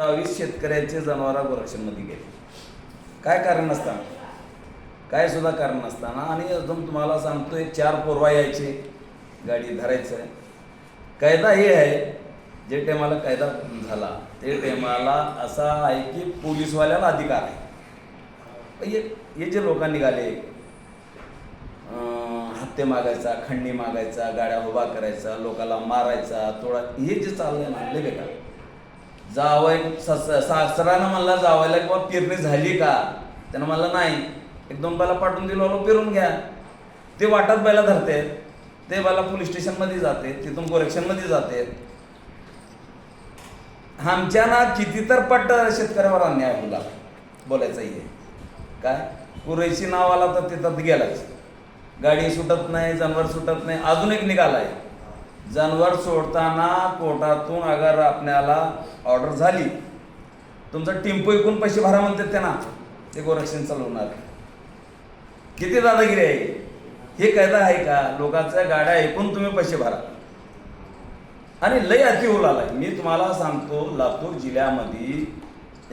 सत्तावीस शेतकऱ्यांचे जनावर गोरक्षणमध्ये गेले. काय कारण नसताना? काय सुद्धा कारण नसताना. आणि अजून तुम्हाला सांगतो चार पोरवा यायचे गाडी धरायचं आहे कायदा हे आहे जे टायमाला कायदा झाला ते टायमाला असा आहे की पोलीसवाल्याला अधिकार आहे. हे हे जे लोकांनी निघाले हत्ते मागायचा खंडणी मागायचा गाड्या उभा करायचा लोकाला मारायचा तोडा हे जे चाललंय ना लय बेकार. जावय सासरानं म्हणला जावायला किंवा पेरणी झाली का? त्यानं मला नाही. एक दोन बाला पाठवून दिलो आलो पेरून घ्या. ते वाटत बायला धरते. ते बाला पोलीस स्टेशनमध्ये जाते. तिथून कोरेक्शनमध्ये जाते. आमच्या ना किती तर पट शेतकऱ्यावर अन्याय होला बोलायचं आहे काय? कुरेशी नाव आला तर तिथं गेलाच. गाडी सुटत नाही जनावर सुटत नाही. अजून एक निघाला आहे जनावर सोडताना कोर्टातून अगर आपल्याला ऑर्डर झाली तुमचा टिम्पो ऐकून पैसे भरा म्हणतात त्यांना. ते गोरक्षण चालवणार. किती दादागिरी आहे? हे कायदा आहे का? लोकांच्या गाड्या ऐकून तुम्ही पैसे भरा. आणि लय अति होऊ लागलाय. मी तुम्हाला सांगतो लातूर जिल्ह्यामध्ये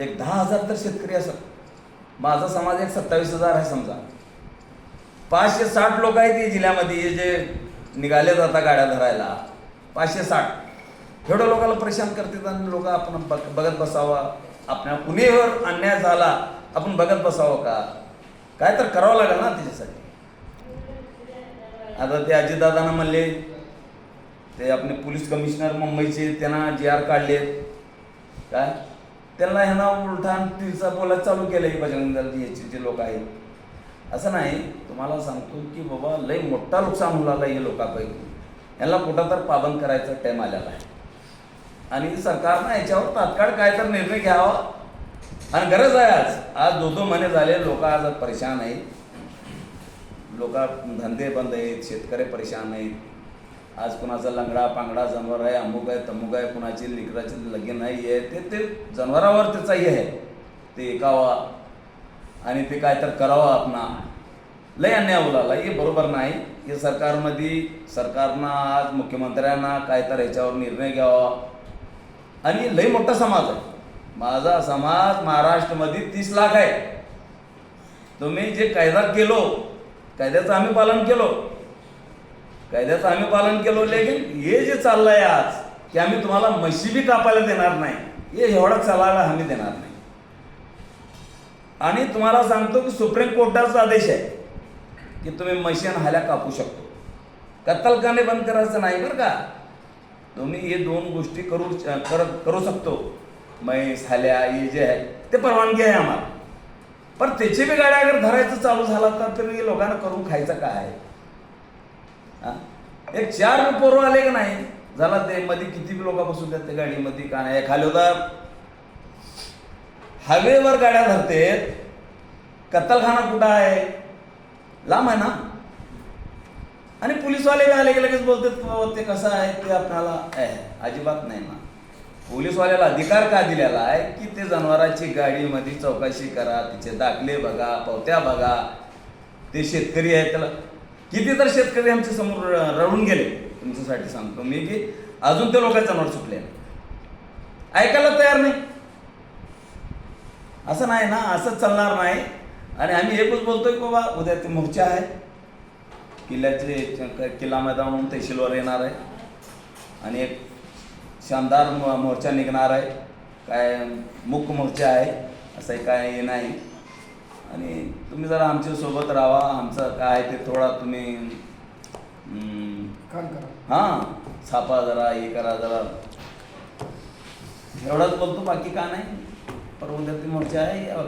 एक दहा हजार तर शेतकरी असत माझा समाज एक सत्तावीस हजार आहे समजा. पाचशे साठ लोक आहेत जिल्ह्यामध्ये जे निघाले आता गाड्या धरायला. पाचशे साठ. एवढ्या लोकांना परेशान करतात आणि लोक आपण बघ- बघत बसावा. आपल्या कुणीवर अन्याय झाला आपण बघत बसावं का? काय तर करावं लागेल ना त्याच्यासाठी. आता ते अजितदादांना म्हणले ते आपले पोलीस कमिशनर मुंबईचे त्यांना जी आर काढले. काय? त्यांना ह्यांना उलटान तिचा बोलायला चालू केलं आहे बजरंग दल याचे जे लोक आहेत. असं नाही तुम्हाला सांगतो की बाबा लय मोठा नुकसान मुलाला लागला हे लोकांपैकी. यांना कुठं तर पाबंद करायचा टाईम आलेला आहे. आणि सरकारनं याच्यावर तात्काळ काय तर निर्णय घ्यावा. आणि गरज आहे आज. आज दो दोन महिने झाले लोक आज परेशान आहेत. लोक धंदे बंद आहेत शेतकरी परेशान आहेत. आज कुणाचा लंगडा पांगडा जनावर आहे अमुक आहे तमुक आहे कुणाची लिकराची लगीन आहे ते ते जनावरावर त्याचाही आहे. ते एकावा आणि ते काय तर करावं आपण. लय अन्याय उलाला हे बरोबर नाही. हे सरकारमध्ये सरकारनं आज मुख्यमंत्र्यांना काय तर ह्याच्यावर निर्णय घ्यावा. आणि लय मोठा समाज आहे. माझा समाज महाराष्ट्रामध्ये तीस लाख आहे. तुम्ही जे कायदा केलो कायद्याचं आम्ही पालन केलो. कायद्याचं आम्ही पालन केलो लेकिन हे जे चाललंय आज की आम्ही तुम्हाला म्हशी बी कापायला देणार नाही. हे एवढा चालायला आम्ही देणार नाही. आणि तुम्हाला सांगतो की सुप्रीम कोर्टाचा आदेश आहे की तुम्ही मशीन हाल्या कापू शकतो. कत्तलखाने बंद करायचं नाही बरं का? तुम्ही हे दोन गोष्टी करू कर करू शकतो. म्हैस हाल्या हे जे आहे ते परवानगी आहे आम्हाला. पण त्याची बी गाड्या अगर धरायचं चालू झाला तर तरी लोकांना करून खायचं काय? आहे एक चार पोरं आले का नाही? झाला ते मध्ये किती बी लोक बसून त्या गाडीमध्ये का नाही? खाली होता हवेवर गाड्या धरते कत्तलखाना कुठं आहे? लांब आहे ना? आणि पोलीसवाले आले की लगेच बोलतात ते कसं आहे? ते आपल्याला आहे अजिबात नाही ना. पोलीसवाल्याला अधिकार का दिलेला आहे? की ते जनावरांची गाडीमध्ये चौकशी करा तिचे दाखले बघा पावत्या बघा. ते शेतकरी आहे त्याला. किती तर शेतकरी आमच्यासमोर र- रडून गेले. तुमच्यासाठी सांगतो मी की अजून ते लोकांचे जनावर सुटले. ऐकायला तयार नाही. असं नाही ना असंच चालणार नाही. आणि आम्ही एकच बोलतोय की बाबा उद्या ते मोर्चा आहे. किल्ल्याचे किल्ला मैदान म्हणून तहसीलवर येणार आहे. आणि एक शानदार मोर्चा निघणार आहे. काय मुख मोर्चा आहे असं काय हे नाही. आणि तुम्ही जरा आमच्यासोबत राहा आमचं काय ते थोडा तुम्ही हां छापा जरा हे करा जरा. एवढंच बोलतो बाकी का नाही? परवा उद्या ते मोर्चा आहे या बघा.